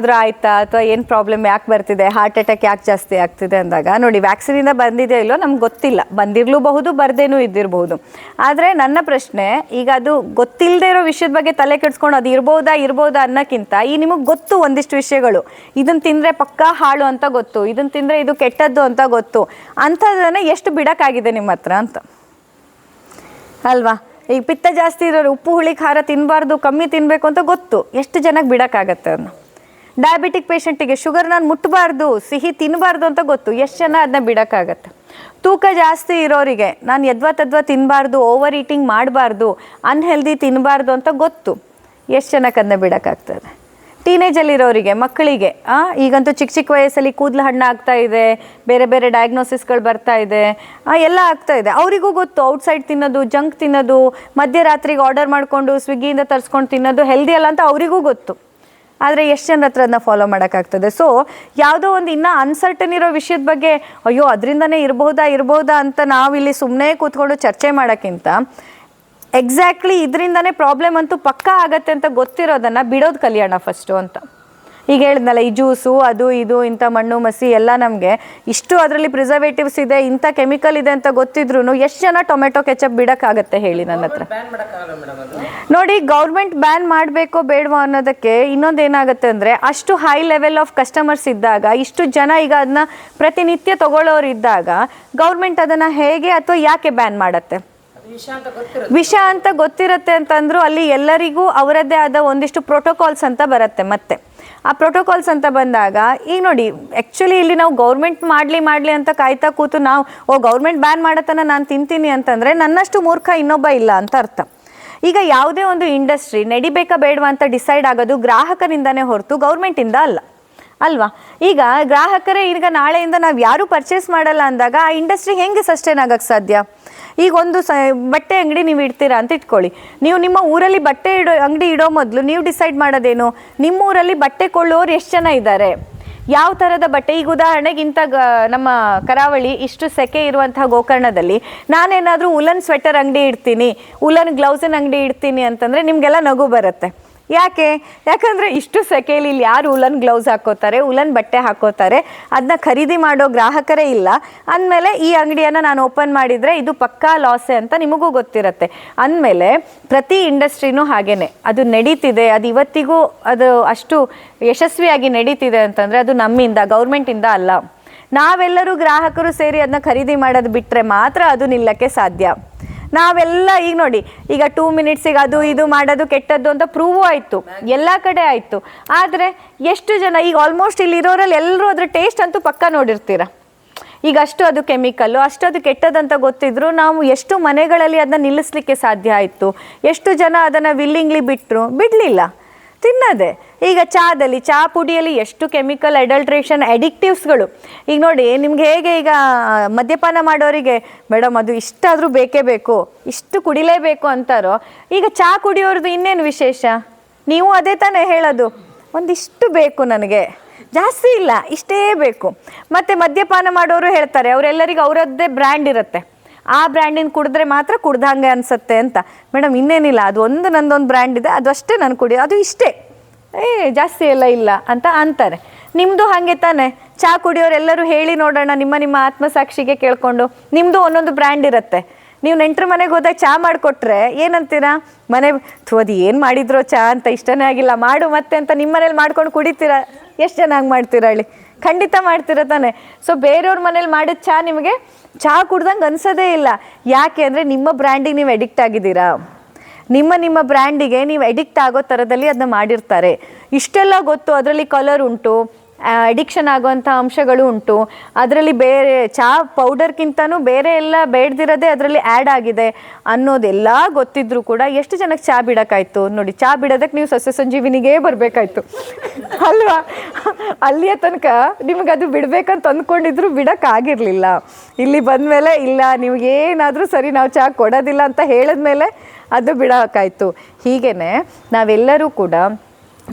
ಆದ್ರೂ ಆಯ್ತಾ? ಅಥವಾ ಏನು ಪ್ರಾಬ್ಲಮ್ ಯಾಕೆ ಬರ್ತಿದೆ? ಹಾರ್ಟ್ ಅಟ್ಯಾಕ್ ಯಾಕೆ ಜಾಸ್ತಿ ಆಗ್ತಿದೆ ಅಂದಾಗ, ನೋಡಿ ವ್ಯಾಕ್ಸಿನಿಂದ ಬಂದಿದೆಯೋ ಇಲ್ಲೋ ನಮ್ಗೆ ಗೊತ್ತಿಲ್ಲ. ಬಂದಿರಲೂಬಹುದು, ಬರ್ದೇನೂ ಇದ್ದಿರಬಹುದು ಆದರೆ ನನ್ನ ಪ್ರಶ್ನೆ, ಈಗ ಅದು ಗೊತ್ತಿಲ್ಲದೆ ಇರೋ ವಿಷಯದ ಬಗ್ಗೆ ತಲೆ ಕೆಡ್ಸ್ಕೊಂಡು ಅದು ಇರ್ಬೋದಾ ಇರ್ಬೋದಾ ಅನ್ನೋಕ್ಕಿಂತ ಈ ನಿಮಗೆ ಗೊತ್ತು ಒಂದಿಷ್ಟು ವಿಷಯಗಳು. ಇದನ್ನು ತಿಂದರೆ ಪಕ್ಕಾ ಹಾಳು ಅಂತ ಗೊತ್ತು ಇದನ್ನು ತಿಂದರೆ ಇದು ಕೆಟ್ಟದ್ದು ಅಂತ ಗೊತ್ತು. ಅಂಥದ್ದನ್ನು ಎಷ್ಟು ಬಿಡೋಕ್ಕಾಗಿದೆ ನಿಮ್ಮ ಹತ್ರ ಅಂತ? ಅಲ್ವಾ? ಈಗ ಪಿತ್ತ ಜಾಸ್ತಿ ಇರೋರು ಉಪ್ಪು, ಹುಳಿ, ಖಾರ ತಿನ್ನಬಾರ್ದು ಕಮ್ಮಿ ತಿನ್ನಬೇಕು ಅಂತ ಗೊತ್ತು. ಎಷ್ಟು ಜನಕ್ಕೆ ಬಿಡೋಕ್ಕಾಗತ್ತೆ ಅದನ್ನ ಡಯಾಬಿಟಿಕ್ ಪೇಷಂಟಿಗೆ ಶುಗರ್ ನಾನು ಮುಟ್ಟಬಾರ್ದು ಸಿಹಿ ತಿನ್ನಬಾರ್ದು ಅಂತ ಗೊತ್ತು. ಎಷ್ಟು ಜನ ಅದನ್ನ ಬಿಡೋಕ್ಕಾಗತ್ತೆ? ತೂಕ ಜಾಸ್ತಿ ಇರೋರಿಗೆ ನಾನು ಯದ್ವಾ ತದ್ವಾ ತಿನ್ನಬಾರ್ದು ಓವರ್ ಈಟಿಂಗ್ ಮಾಡಬಾರ್ದು ಅನ್ಹೆಲ್ದಿ ತಿನ್ನಬಾರ್ದು ಅಂತ ಗೊತ್ತು. ಎಷ್ಟು ಜನಕ್ಕೆ ಅದನ್ನ ಬಿಡೋಕ್ಕಾಗ್ತದೆ? ಟೀನೇಜಲ್ಲಿರೋರಿಗೆ ಮಕ್ಕಳಿಗೆ ಈಗಂತೂ ಚಿಕ್ಕ ಚಿಕ್ಕ ವಯಸ್ಸಲ್ಲಿ ಕೂದಲು ಹಣ್ಣು ಆಗ್ತಾ ಇದೆ, ಬೇರೆ ಬೇರೆ ಡಯಾಗ್ನೋಸಿಸ್ಗಳು ಬರ್ತಾ ಇದೆ ಎಲ್ಲ ಆಗ್ತಾ ಇದೆ. ಅವರಿಗೂ ಗೊತ್ತು ಔಟ್ಸೈಡ್ ತಿನ್ನೋದು ಜಂಕ್ ತಿನ್ನೋದು, ಮಧ್ಯರಾತ್ರಿಗೆ ಆರ್ಡರ್ ಮಾಡಿಕೊಂಡು ಸ್ವಿಗ್ಗಿಯಿಂದ ತರಿಸ್ಕೊಂಡು ತಿನ್ನೋದು ಹೆಲ್ದಿ ಅಲ್ಲ ಅಂತ ಅವರಿಗೂ ಗೊತ್ತು. ಆದರೆ ಎಷ್ಟು ಜನರ ಹತ್ರ ಅದನ್ನ ಫಾಲೋ ಮಾಡೋಕ್ಕಾಗ್ತದೆ. ಸೊ ಯಾವುದೋ ಒಂದು ಇನ್ನೂ ಅನ್ಸರ್ಟನ್ ಇರೋ ವಿಷಯದ ಬಗ್ಗೆ, ಅಯ್ಯೋ, ಅದರಿಂದನೇ ಇರ್ಬೋದಾ ಇರ್ಬೋದಾ ಅಂತ ನಾವಿಲ್ಲಿ ಸುಮ್ಮನೆ ಕೂತ್ಕೊಂಡು ಚರ್ಚೆ ಮಾಡೋಕ್ಕಿಂತ ಎಕ್ಸಾಕ್ಟ್ಲಿ ಇದರಿಂದನೇ ಪ್ರಾಬ್ಲಮ್ ಅಂತೂ ಪಕ್ಕಾ ಆಗತ್ತೆ ಅಂತ ಗೊತ್ತಿರೋದನ್ನು ಬಿಡೋದು ಕಲಿಯೋಣ ಫಸ್ಟು ಅಂತ. ಈಗ ಹೇಳಿದ್ನಲ್ಲ ಈ ಜ್ಯೂಸು ಅದು ಇದು ಇಂಥ ಮಣ್ಣು ಮಸಿ ಎಲ್ಲ ನಮಗೆ. ಇಷ್ಟು ಅದರಲ್ಲಿ ಪ್ರಿಸರ್ವೇಟಿವ್ಸ್ ಇದೆ ಇಂಥ ಕೆಮಿಕಲ್ ಇದೆ ಅಂತ ಗೊತ್ತಿದ್ರು ಎಷ್ಟು ಜನ ಟೊಮೆಟೊ ಕೆಚಪ್ ಬಿಡೋಕ್ಕಾಗತ್ತೆ ಹೇಳಿ ನನ್ನ ಹತ್ರ. ನೋಡಿ ಗೌರ್ಮೆಂಟ್ ಬ್ಯಾನ್ ಮಾಡಬೇಕೋ ಬೇಡವೋ ಅನ್ನೋದಕ್ಕೆ ಇನ್ನೊಂದು ಏನಾಗುತ್ತೆ ಅಂದರೆ ಅಷ್ಟು ಹೈ ಲೆವೆಲ್ ಆಫ್ ಕಸ್ಟಮರ್ಸ್ ಇದ್ದಾಗ ಇಷ್ಟು ಜನ ಈಗ ಅದನ್ನ ಪ್ರತಿನಿತ್ಯ ತಗೊಳ್ಳೋರು ಇದ್ದಾಗ ಗೌರ್ಮೆಂಟ್ ಅದನ್ನು ಹೇಗೆ ಅಥವಾ ಯಾಕೆ ಬ್ಯಾನ್ ಮಾಡುತ್ತೆ? ವಿಷ ಅಂತ ಗೊತ್ತಿರುತ್ತೆ. ಅಂತಂದ್ರು ಅಲ್ಲಿ ಎಲ್ಲರಿಗೂ ಅವರದ್ದೇ ಆದ ಒಂದಿಷ್ಟು ಪ್ರೋಟೋಕಾಲ್ಸ್ ಅಂತ ಬರುತ್ತೆ ಮತ್ತೆ. ಆ ಪ್ರೋಟೋಕಾಲ್ಸ್ ಅಂತ ಬಂದಾಗ, ಈಗ ನೋಡಿ ಆ್ಯಕ್ಚುಲಿ ಇಲ್ಲಿ ನಾವು ಗೌರ್ಮೆಂಟ್ ಮಾಡಲಿ ಮಾಡಲಿ ಅಂತ ಕಾಯ್ತಾ ಕೂತು ನಾವು, ಓ ಗೌರ್ಮೆಂಟ್ ಬ್ಯಾನ್ ಮಾಡತನ ನಾನು ತಿಂತೀನಿ ಅಂತಂದರೆ ನನ್ನಷ್ಟು ಮೂರ್ಖ ಇನ್ನೊಬ್ಬ ಇಲ್ಲ ಅಂತ ಅರ್ಥ. ಈಗ ಯಾವುದೇ ಒಂದು ಇಂಡಸ್ಟ್ರಿ ನಡಿಬೇಕಾ ಬೇಡವಾ ಅಂತ ಡಿಸೈಡ್ ಆಗೋದು ಗ್ರಾಹಕರಿಂದನೇ ಹೊರತು ಗೌರ್ಮೆಂಟಿಂದ ಅಲ್ಲ. ಅಲ್ವಾ? ಈಗ ಗ್ರಾಹಕರೇ ಈಗ ನಾಳೆಯಿಂದ ನಾವು ಯಾರು ಪರ್ಚೇಸ್ ಮಾಡಲ್ಲ ಅಂದಾಗ ಆ ಇಂಡಸ್ಟ್ರಿ ಹೆಂಗೆ ಸಸ್ಟೈನ್ ಆಗೋಕ್ಕೆ ಸಾಧ್ಯ? ಈಗ ಒಂದು ಸ, ಬಟ್ಟೆ ಅಂಗಡಿ ನೀವು ಇಡ್ತೀರಾ ಅಂತ ಇಟ್ಕೊಳ್ಳಿ. ನೀವು ನಿಮ್ಮ ಊರಲ್ಲಿ ಬಟ್ಟೆ ಇಡೋ, ಅಂಗಡಿ ಇಡೋ ಮೊದಲು ನೀವು ಡಿಸೈಡ್ ಮಾಡೋದೇನು? ನಿಮ್ಮ ಊರಲ್ಲಿ ಬಟ್ಟೆ ಕೊಳ್ಳೋರು ಎಷ್ಟು ಜನ ಇದ್ದಾರೆ? ಯಾವ ಥರದ ಬಟ್ಟೆ? ಈಗ ಉದಾಹರಣೆಗೆ ಇಂಥ ಗ, ನಮ್ಮ ಕರಾವಳಿ ಇಷ್ಟು ಸೆಕೆ ಇರುವಂತಹ ಗೋಕರ್ಣದಲ್ಲಿ ನಾನೇನಾದರೂ ಉಲನ್ ಸ್ವೆಟರ್ ಅಂಗಡಿ ಇಡ್ತೀನಿ, ಉಲನ್ ಗ್ಲೌಸಿನ ಅಂಗಡಿ ಇಡ್ತೀನಿ ಅಂತಂದರೆ ನಿಮಗೆಲ್ಲ ನಗು ಬರುತ್ತೆ. ಯಾಕೆ? ಯಾಕಂದರೆ ಇಷ್ಟು ಸೆಕೆಯಲ್ಲಿ ಇಲ್ಲಿ ಯಾರು ಉಲನ್ ಗ್ಲೌಸ್ ಹಾಕೋತಾರೆ, ಉಲನ್ ಬಟ್ಟೆ ಹಾಕೋತಾರೆ ಅದನ್ನ ಖರೀದಿ ಮಾಡೋ ಗ್ರಾಹಕರೇ ಇಲ್ಲ. ಅಂದಮೇಲೆ ಈ ಅಂಗಡಿಯನ್ನು ನಾನು ಓಪನ್ ಮಾಡಿದರೆ ಇದು ಪಕ್ಕಾ ಲಾಸೆ ಅಂತ ನಿಮಗೂ ಗೊತ್ತಿರುತ್ತೆ. ಅಂದಮೇಲೆ ಪ್ರತಿ ಇಂಡಸ್ಟ್ರಿನೂ ಹಾಗೇನೆ. ಅದು ನಡೀತಿದೆ, ಅದು ಇವತ್ತಿಗೂ ಅದು ಅಷ್ಟು ಯಶಸ್ವಿಯಾಗಿ ನಡೀತಿದೆ ಅಂತಂದರೆ ಅದು ನಮ್ಮಿಂದ, ಗೌರ್ಮೆಂಟಿಂದ ಅಲ್ಲ. ನಾವೆಲ್ಲರೂ ಗ್ರಾಹಕರು ಸೇರಿ ಅದನ್ನ ಖರೀದಿ ಮಾಡೋದು ಬಿಟ್ಟರೆ ಮಾತ್ರ ಅದು ನಿಲ್ಲಕ್ಕೆ ಸಾಧ್ಯ. ನಾವೆಲ್ಲ ಈಗ ನೋಡಿ, ಈಗ ಟೂ ಮಿನಿಟ್ಸಿಗೆ ಅದು ಇದು ಮಾಡೋದು ಕೆಟ್ಟದ್ದು ಅಂತ ಪ್ರೂವ್ ಆಯಿತು. ಎಲ್ಲ ಕಡೆ ಆಯಿತು. ಆದರೆ ಎಷ್ಟು ಜನ, ಈಗ ಆಲ್ಮೋಸ್ಟ್ ಇಲ್ಲಿ ಇರೋರಲ್ಲಿ ಎಲ್ಲರೂ ಅದ್ರ ಟೇಸ್ಟ್ ಅಂತೂ ಪಕ್ಕ ನೋಡಿರ್ತೀರ. ಈಗ ಅಷ್ಟು ಅದು ಕೆಮಿಕಲ್ಲು ಅಷ್ಟು ಅದು ಕೆಟ್ಟದಂತ ಗೊತ್ತಿದ್ರು ನಾವು ಎಷ್ಟು ಮನೆಗಳಲ್ಲಿ ಅದನ್ನ ನಿಲ್ಲಿಸ್ಲಿಕ್ಕೆ ಸಾಧ್ಯ ಆಯಿತು. ಎಷ್ಟು ಜನ ಅದನ್ನು ವಿಲ್ಲಿಂಗ್ಲಿ ಬಿಟ್ಟರು ಬಿಡಲಿಲ್ಲ. ತಿನ್ನದೆ. ಈಗ ಚಾದಲ್ಲಿ ಚಹಾ ಪುಡಿಯಲ್ಲಿ ಎಷ್ಟು ಕೆಮಿಕಲ್ ಅಡಲ್ಟ್ರೇಷನ್ ಅಡಿಕ್ಟಿವ್ಸ್ಗಳು ಈಗ ನೋಡಿ, ನಿಮ್ಗೆ ಹೇಗೆ ಈಗ, ಮದ್ಯಪಾನ ಮಾಡೋರಿಗೆ ಮೇಡಮ್ ಅದು ಇಷ್ಟಾದರೂ ಬೇಕೇ ಬೇಕು, ಇಷ್ಟು ಕುಡಿಲೇಬೇಕು ಅಂತಾರೋ, ಈಗ ಚಹಾ ಕುಡಿಯೋರ್ದು ಇನ್ನೇನು ವಿಶೇಷ? ನೀವು ಅದೇ ತಾನೇ ಹೇಳೋದು, ಒಂದಿಷ್ಟು ಬೇಕು ನನಗೆ, ಜಾಸ್ತಿ ಇಲ್ಲ, ಇಷ್ಟೇ ಬೇಕು. ಮತ್ತು ಮದ್ಯಪಾನ ಮಾಡೋರು ಹೇಳ್ತಾರೆ, ಅವರೆಲ್ಲರಿಗೂ ಅವರದ್ದೇ ಬ್ರ್ಯಾಂಡ್ ಇರುತ್ತೆ. ಆ ಬ್ರ್ಯಾಂಡಿನ ಕುಡಿದ್ರೆ ಮಾತ್ರ ಕುಡ್ದಂಗೆ ಅನ್ಸುತ್ತೆ ಅಂತ. ಮೇಡಮ್, ಇನ್ನೇನಿಲ್ಲ, ಅದು ಒಂದು ನಂದೊಂದು ಬ್ರ್ಯಾಂಡ್ ಇದೆ, ಅದು ಅಷ್ಟೇ ನಾನು ಕುಡಿ ಅದು ಇಷ್ಟೇ. ಏ, ಜಾಸ್ತಿ ಎಲ್ಲ ಇಲ್ಲ ಅಂತ ಅಂತಾರೆ. ನಿಮ್ಮದು ಹಾಗೆ ತಾನೆ? ಚಹಾ ಕುಡಿಯೋರೆಲ್ಲರೂ ಹೇಳಿ ನೋಡೋಣ, ನಿಮ್ಮ ನಿಮ್ಮ ಆತ್ಮಸಾಕ್ಷಿಗೆ ಕೇಳಿಕೊಂಡು. ನಿಮ್ಮದು ಒಂದೊಂದು ಬ್ರ್ಯಾಂಡ್ ಇರುತ್ತೆ. ನೀವು ನೆಂಟ್ರ ಮನೆಗೆ ಹೋದಾಗ ಚಹಾ ಮಾಡಿಕೊಟ್ರೆ ಏನಂತೀರಾ? ಮನೆ ಅದು ಏನು ಮಾಡಿದ್ರೋ ಚಹಾ ಅಂತ ಇಷ್ಟನೇ ಆಗಿಲ್ಲ. ಮಾಡು ಮತ್ತೆ ಅಂತ ನಿಮ್ಮ ಮನೇಲಿ ಮಾಡ್ಕೊಂಡು ಕುಡಿತೀರಾ? ಎಷ್ಟು ಚೆನ್ನಾಗಿ ಮಾಡ್ತೀರಾ ಹೇಳಿ? ಖಂಡಿತ ಮಾಡ್ತಿರ ತಾನೆ. ಸೊ ಬೇರೆಯವ್ರ ಮನೇಲಿ ಮಾಡಿದ ಚಹಾ ನಿಮಗೆ ಚಹಾ ಕುಡ್ದಂಗೆ ಅನ್ಸೋದೇ ಇಲ್ಲ. ಯಾಕೆ ಅಂದರೆ ನಿಮ್ಮ ಬ್ರ್ಯಾಂಡಿಗೆ ನೀವು ಎಡಿಕ್ಟ್ ಆಗಿದ್ದೀರಾ. ನಿಮ್ಮ ನಿಮ್ಮ ಬ್ರ್ಯಾಂಡಿಗೆ ನೀವು ಎಡಿಕ್ಟ್ ಆಗೋ ಥರದಲ್ಲಿ ಅದನ್ನ ಮಾಡಿರ್ತಾರೆ. ಇಷ್ಟೆಲ್ಲ ಗೊತ್ತು, ಅದರಲ್ಲಿ ಕಲರ್ ಉಂಟು. ಅಡಿಕ್ಷನ್ ಆಗುವಂಥ ಅಂಶಗಳು ಉಂಟು. ಅದರಲ್ಲಿ ಬೇರೆ ಚಹಾ ಪೌಡರ್ಗಿಂತನೂ ಬೇರೆ ಎಲ್ಲ ಬೇಡದಿರೋದೇ ಅದರಲ್ಲಿ ಆ್ಯಡ್ ಆಗಿದೆ ಅನ್ನೋದೆಲ್ಲ ಗೊತ್ತಿದ್ರು ಕೂಡ ಎಷ್ಟು ಜನಕ್ಕೆ ಚಹಾ ಬಿಡೋಕ್ಕಾಯ್ತು? ನೋಡಿ ಚಹಾ ಬಿಡೋದಕ್ಕೆ ನೀವು ಸಸ್ಯ ಸಂಜೀವಿನಿಗೇ ಬರಬೇಕಾಯ್ತು. ಅಲ್ವಾ? ಅಲ್ಲಿಯ ತನಕ ನಿಮಗೆ ಅದು ಬಿಡಬೇಕಂತ ಅಂದ್ಕೊಂಡಿದ್ರು ಬಿಡೋಕ್ಕಾಗಿರಲಿಲ್ಲ. ಇಲ್ಲಿ ಬಂದಮೇಲೆ, ಇಲ್ಲ, ನಿಮಗೇನಾದರೂ ಸರಿ ನಾವು ಚಹಾ ಕೊಡೋದಿಲ್ಲ ಅಂತ ಹೇಳಿದ್ಮೇಲೆ ಅದು ಬಿಡೋಕ್ಕಾಯ್ತು. ಹೀಗೇನೆ ನಾವೆಲ್ಲರೂ ಕೂಡ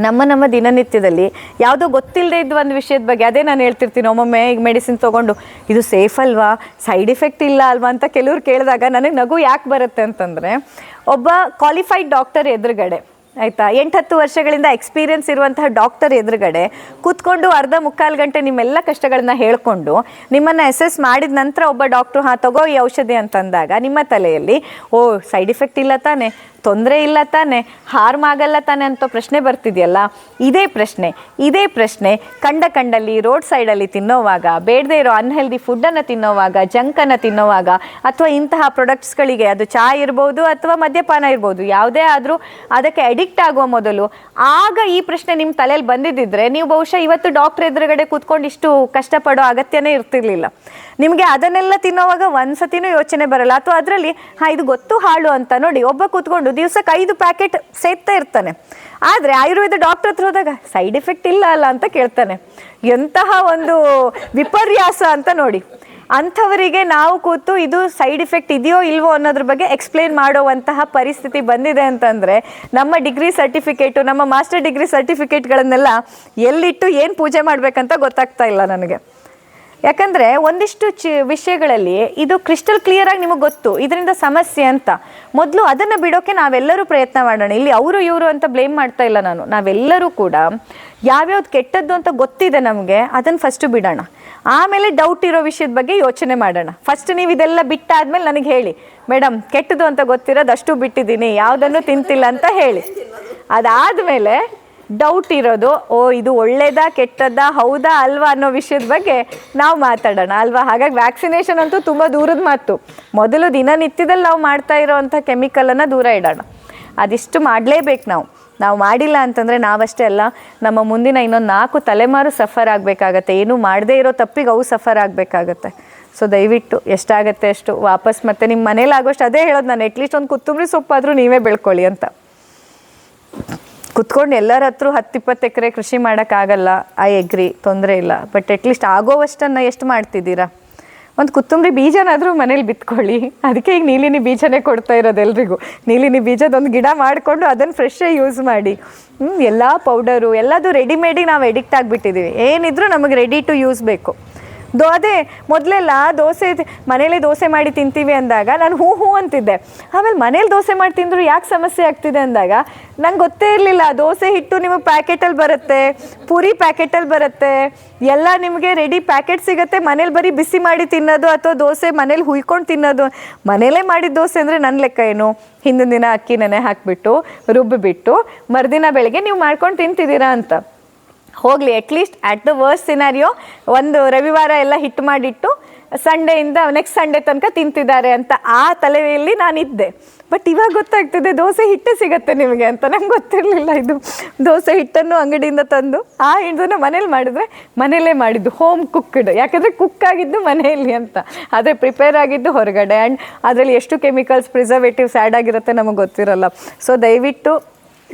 ನಮ್ಮ ನಮ್ಮ ದಿನನಿತ್ಯದಲ್ಲಿ ಯಾವುದೋ ಗೊತ್ತಿಲ್ಲದೆ ಇದ್ದ ಒಂದು ವಿಷಯದ ಬಗ್ಗೆ ಅದೇ ನಾನು ಹೇಳ್ತಿರ್ತೀನಿ. ಒಮ್ಮೊಮ್ಮೆ ಈಗ ಮೆಡಿಸಿನ್ ತೊಗೊಂಡು, ಇದು ಸೇಫ್ ಅಲ್ವಾ? ಸೈಡ್ ಇಫೆಕ್ಟ್ ಇಲ್ಲ ಅಲ್ವಾ? ಅಂತ ಕೆಲವ್ರು ಕೇಳಿದಾಗ ನನಗೆ ನಗು ಯಾಕೆ ಬರುತ್ತೆ ಅಂತಂದರೆ, ಒಬ್ಬ ಕ್ವಾಲಿಫೈಡ್ ಡಾಕ್ಟರ್ ಎದುರುಗಡೆ, ಆಯಿತಾ? ಎಂಟು ಹತ್ತು ವರ್ಷಗಳಿಂದ ಎಕ್ಸ್ಪೀರಿಯನ್ಸ್ ಇರುವಂತಹ ಡಾಕ್ಟರ್ ಎದುರುಗಡೆ ಕೂತ್ಕೊಂಡು ಅರ್ಧ ಮುಕ್ಕಾಲು ಗಂಟೆ ನಿಮ್ಮೆಲ್ಲ ಕಷ್ಟಗಳನ್ನ ಹೇಳಿಕೊಂಡು, ನಿಮ್ಮನ್ನು ಅಸೆಸ್ ಮಾಡಿದ ನಂತರ ಒಬ್ಬ ಡಾಕ್ಟ್ರು ಹಾಂ, ತಗೋ ಈ ಔಷಧಿ ಅಂತಂದಾಗ ನಿಮ್ಮ ತಲೆಯಲ್ಲಿ, ಓ ಸೈಡ್ ಇಫೆಕ್ಟ್ ಇಲ್ಲ ತಾನೆ? ತೊಂದರೆ ಇಲ್ಲ ತಾನೆ, ಹಾರ್ಮ್ ಆಗಲ್ಲ ತಾನೆ ಅಂತ ಪ್ರಶ್ನೆ ಬರ್ತಿದೆಯಲ್ಲ? ಇದೇ ಪ್ರಶ್ನೆ ಇದೇ ಪ್ರಶ್ನೆ, ಕಂಡ ಕಂಡಲ್ಲಿ ರೋಡ್ ಸೈಡಲ್ಲಿ ತಿನ್ನೋವಾಗ, ಬೇಡದೇ ಇರೋ ಅನ್ಹೆಲ್ದಿ ಫುಡ್ಡನ್ನು ತಿನ್ನೋವಾಗ ಜಂಕನ್ನು ತಿನ್ನೋವಾಗ, ಅಥವಾ ಇಂತಹ ಪ್ರಾಡಕ್ಟ್ಸ್ಗಳಿಗೆ ಅದು ಚಹಾ ಇರ್ಬೋದು ಅಥವಾ ಮದ್ಯಪಾನ ಇರ್ಬೋದು, ಯಾವುದೇ ಆದರೂ ಅದಕ್ಕೆ ಅಡಿಕ್ಟ್ ಆಗುವ ಮೊದಲು, ಆಗ ಈ ಪ್ರಶ್ನೆ ನಿಮ್ಮ ತಲೆಯಲ್ಲಿ ಬಂದಿದ್ದಿದ್ರೆ ನೀವು ಬಹುಶಃ ಇವತ್ತು ಡಾಕ್ಟರ್ ಎದುರುಗಡೆ ಕೂತ್ಕೊಂಡು ಇಷ್ಟು ಕಷ್ಟಪಡೋ ಅಗತ್ಯನೇ ಇರ್ತಿರ್ಲಿಲ್ಲ. ನಿಮಗೆ ಅದನ್ನೆಲ್ಲ ತಿನ್ನೋವಾಗ ಒಂದ್ಸತಿನೂ ಯೋಚನೆ ಬರಲ್ಲ. ಅಥವಾ ಅದರಲ್ಲಿ, ಹಾಂ, ಇದು ಗೊತ್ತು ಹಾಳು ಅಂತ. ನೋಡಿ, ಒಬ್ಬ ಕೂತ್ಕೊಂಡು ದಿವ್ಸಕ್ಕೆ ಐದು ಪ್ಯಾಕೆಟ್ ಸೇರ್ತಾ ಇರ್ತಾನೆ. ಆದರೆ ಆಯುರ್ವೇದ ಡಾಕ್ಟರ್ ಹತ್ರ ಹೋದಾಗ ಸೈಡ್ ಎಫೆಕ್ಟ್ ಇಲ್ಲ ಅಲ್ಲ ಅಂತ ಕೇಳ್ತಾನೆ. ಎಂತಹ ಒಂದು ವಿಪರ್ಯಾಸ ಅಂತ ನೋಡಿ. ಅಂಥವರಿಗೆ ನಾವು ಕೂತು ಇದು ಸೈಡ್ ಇಫೆಕ್ಟ್ ಇದೆಯೋ ಇಲ್ವೋ ಅನ್ನೋದ್ರ ಬಗ್ಗೆ ಎಕ್ಸ್ಪ್ಲೇನ್ ಮಾಡುವಂತಹ ಪರಿಸ್ಥಿತಿ ಬಂದಿದೆ ಅಂತಂದರೆ, ನಮ್ಮ ಡಿಗ್ರಿ ಸರ್ಟಿಫಿಕೇಟು ನಮ್ಮ ಮಾಸ್ಟರ್ ಡಿಗ್ರಿ ಸರ್ಟಿಫಿಕೇಟ್ಗಳನ್ನೆಲ್ಲ ಎಲ್ಲಿಟ್ಟು ಏನು ಪೂಜೆ ಮಾಡಬೇಕಂತ ಗೊತ್ತಾಗ್ತಾ ಇಲ್ಲ ನನಗೆ. ಯಾಕಂದರೆ ಒಂದಿಷ್ಟು ಚಿ ವಿಷಯಗಳಲ್ಲಿ ಇದು ಕ್ರಿಸ್ಟಲ್ ಕ್ಲಿಯರ್ ಆಗಿ ನಿಮಗೆ ಗೊತ್ತು. ಇದರಿಂದ ಸಮಸ್ಯೆ ಅಂತ. ಮೊದಲು ಅದನ್ನು ಬಿಡೋಕೆ ನಾವೆಲ್ಲರೂ ಪ್ರಯತ್ನ ಮಾಡೋಣ. ಇಲ್ಲಿ ಅವರು ಇವರು ಅಂತ ಬ್ಲೇಮ್ ಮಾಡ್ತಾ ಇಲ್ಲ ನಾನು. ನಾವೆಲ್ಲರೂ ಕೂಡ ಯಾವ್ಯಾವ್ದು ಕೆಟ್ಟದ್ದು ಅಂತ ಗೊತ್ತಿದೆ ನಮಗೆ ಅದನ್ನು ಫಸ್ಟು ಬಿಡೋಣ. ಆಮೇಲೆ ಡೌಟ್ ಇರೋ ವಿಷಯದ ಬಗ್ಗೆ ಯೋಚನೆ ಮಾಡೋಣ. ಫಸ್ಟ್ ನೀವು ಇದೆಲ್ಲ ಬಿಟ್ಟಾದ್ಮೇಲೆ ನನಗೆ ಹೇಳಿ. ಮೇಡಮ್ ಕೆಟ್ಟದ್ದು ಅಂತ ಗೊತ್ತಿರೋದು ಅಷ್ಟು ಬಿಟ್ಟಿದ್ದೀನಿ. ಯಾವುದನ್ನು ತಿಂತಿಲ್ಲ ಅಂತ ಹೇಳಿ. ಅದಾದಮೇಲೆ ಡೌಟ್ ಇರೋದು, ಓ, ಇದು ಒಳ್ಳೇದಾ, ಕೆಟ್ಟದ್ದಾ, ಹೌದಾ, ಅಲ್ವಾ ಅನ್ನೋ ವಿಷಯದ ಬಗ್ಗೆ ನಾವು ಮಾತಾಡೋಣ, ಅಲ್ವಾ? ಹಾಗಾಗಿ ವ್ಯಾಕ್ಸಿನೇಷನ್ ಅಂತೂ ತುಂಬ ದೂರದ ಮಾತು. ಮೊದಲು ದಿನನಿತ್ಯದಲ್ಲಿ ನಾವು ಮಾಡ್ತಾ ಇರೋವಂಥ ಕೆಮಿಕಲನ್ನು ದೂರ ಇಡೋಣ. ಅದಿಷ್ಟು ಮಾಡಲೇಬೇಕು ನಾವು. ನಾವು ಮಾಡಿಲ್ಲ ಅಂತಂದರೆ ನಾವಷ್ಟೇ ಅಲ್ಲ, ನಮ್ಮ ಮುಂದಿನ ಇನ್ನೊಂದು ನಾಲ್ಕು ತಲೆಮಾರು ಸಫರ್ ಆಗಬೇಕಾಗತ್ತೆ. ಏನೂ ಮಾಡದೇ ಇರೋ ತಪ್ಪಿಗೆ ಅವು ಸಫರ್ ಆಗಬೇಕಾಗತ್ತೆ. ಸೊ ದಯವಿಟ್ಟು ಎಷ್ಟಾಗತ್ತೆ ಅಷ್ಟು ವಾಪಸ್ ಮತ್ತೆ ನಿಮ್ಮ ಮನೇಲಿ ಆಗೋಷ್ಟು ಅದೇ ಹೇಳೋದು ನಾನು ಅಟ್ಲೀಸ್ಟ್ ಒಂದು ಕೊತ್ತಂಬರಿ ಸೊಪ್ಪಾದರೂ ನೀವೇ ಬೆಳ್ಕೊಳ್ಳಿ ಅಂತ. ಕುತ್ಕೊಂಡು ಎಲ್ಲರ ಹತ್ರ ಹತ್ತು ಇಪ್ಪತ್ತು ಎಕರೆ ಕೃಷಿ ಮಾಡೋಕ್ಕಾಗಲ್ಲ, ಐ ಎಗ್ರಿ ತೊಂದರೆ ಇಲ್ಲ. ಬಟ್ ಅಟ್ಲೀಸ್ಟ್ ಆಗೋವಷ್ಟನ್ನು ಎಷ್ಟು ಮಾಡ್ತಿದ್ದೀರಾ? ಒಂದು ಕೊತ್ತಂಬರಿ ಬೀಜನಾದರೂ ಮನೇಲಿ ಬಿತ್ಕೊಳ್ಳಿ. ಅದಕ್ಕೆ ಈಗ ನೀಲಿನಿ ಬೀಜನೇ ಕೊಡ್ತಾ ಇರೋದು ಎಲ್ರಿಗೂ. ನೀಲಿನಿ ಬೀಜದೊಂದು ಗಿಡ ಮಾಡಿಕೊಂಡು ಅದನ್ನು ಫ್ರೆಶ್ಶೇ ಯೂಸ್ ಮಾಡಿ. ಎಲ್ಲ ಪೌಡರು ಎಲ್ಲದು ರೆಡಿಮೇಡಿಗೆ ನಾವು ಎಡಿಕ್ಟ್ ಆಗಿಬಿಟ್ಟಿದ್ದೀವಿ ಏನಿದ್ರೂ ನಮಗೆ ರೆಡಿ ಟು ಯೂಸ್ ಬೇಕು. ದೋ ಅದೇ ಮೊದಲೆಲ್ಲ ದೋಸೆ ಮನೇಲಿ ದೋಸೆ ಮಾಡಿ ತಿಂತೀವಿ ಅಂದಾಗ ನಾನು ಹೂ ಹೂ ಅಂತಿದ್ದೆ. ಆಮೇಲೆ ಮನೇಲಿ ದೋಸೆ ಮಾಡಿ ತಿಂದರೂ ಯಾಕೆ ಸಮಸ್ಯೆ ಆಗ್ತಿದೆ ಅಂದಾಗ, ನಂಗೆ ಗೊತ್ತೇ ಇರಲಿಲ್ಲ, ದೋಸೆ ಹಿಟ್ಟು ನಿಮಗೆ ಪ್ಯಾಕೆಟಲ್ಲಿ ಬರುತ್ತೆ, ಪೂರಿ ಪ್ಯಾಕೆಟಲ್ಲಿ ಬರುತ್ತೆ, ಎಲ್ಲ ನಿಮಗೆ ರೆಡಿ ಪ್ಯಾಕೆಟ್ ಸಿಗುತ್ತೆ, ಮನೇಲಿ ಬರೀ ಬಿಸಿ ಮಾಡಿ ತಿನ್ನೋದು ಅಥವಾ ದೋಸೆ ಮನೇಲಿ ಹುಯ್ಕೊಂಡು ತಿನ್ನೋದು. ಮನೇಲೇ ಮಾಡಿದ ದೋಸೆ ಅಂದರೆ ನನ್ನ ಲೆಕ್ಕ ಏನು? ಹಿಂದಿನ ದಿನ ಅಕ್ಕಿ ನೆನೆ ಹಾಕಿಬಿಟ್ಟು, ರುಬ್ಬಿಬಿಟ್ಟು, ಮರುದಿನ ಬೆಳಗ್ಗೆ ನೀವು ಮಾಡ್ಕೊಂಡು ತಿಂತಿದ್ದೀರಾ ಅಂತ. ಹೋಗಲಿ at least at the worst scenario ಒಂದು ರವಿವಾರ ಎಲ್ಲ ಹಿಟ್ಟು ಮಾಡಿಟ್ಟು ಸಂಡೆಯಿಂದ ನೆಕ್ಸ್ಟ್ ಸಂಡೇ ತನಕ ತಿಂತಿದ್ದಾರೆ ಅಂತ ಆ ತಲೆಯಲ್ಲಿ ನಾನಿದ್ದೆ. ಬಟ್ ಇವಾಗ ಗೊತ್ತಾಗ್ತಿದೆ, ದೋಸೆ ಹಿಟ್ಟು ಸಿಗತ್ತೆ ನಿಮಗೆ ಅಂತ. ನಂಗೆ ಗೊತ್ತಿರಲಿಲ್ಲ ಇದು. ದೋಸೆ ಹಿಟ್ಟನ್ನು ಅಂಗಡಿಯಿಂದ ತಂದು, ಆ ಹಿಡ್ದನ್ನು ಮನೇಲಿ ಮಾಡಿದ್ರೆ, ಮನೇಲೇ ಮಾಡಿದ್ದು ಹೋಮ್ ಕುಕ್ಡ್ ಯಾಕಂದರೆ ಕುಕ್ ಆಗಿದ್ದು ಮನೆಯಲ್ಲಿ ಅಂತ. ಆದರೆ ಪ್ರಿಪೇರ್ ಆಗಿದ್ದು ಹೊರಗಡೆ. ಆ್ಯಂಡ್ ಅದರಲ್ಲಿ ಎಷ್ಟು ಕೆಮಿಕಲ್ಸ್ ಪ್ರಿಸರ್ವೇಟಿವ್ಸ್ ಆ್ಯಡ್ ಆಗಿರುತ್ತೆ ನಮಗೆ ಗೊತ್ತಿರಲ್ಲ. ಸೊ ದಯವಿಟ್ಟು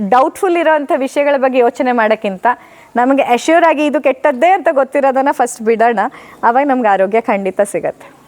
ಡೌಟ್ಫುಲ್ ಇರೋವಂಥ ವಿಷಯಗಳ ಬಗ್ಗೆ ಯೋಚನೆ ಮಾಡೋಕ್ಕಿಂತ ನಮಗೆ ಅಶ್ಯೂರ್ ಆಗಿ ಇದು ಕೆಟ್ಟದ್ದೇ ಅಂತ ಗೊತ್ತಿರೋದನ್ನ ಫಸ್ಟ್ ಬಿಡೋಣ. ಅವಾಗ ನಮ್ಗೆ ಆರೋಗ್ಯ ಖಂಡಿತ ಸಿಗತ್ತೆ.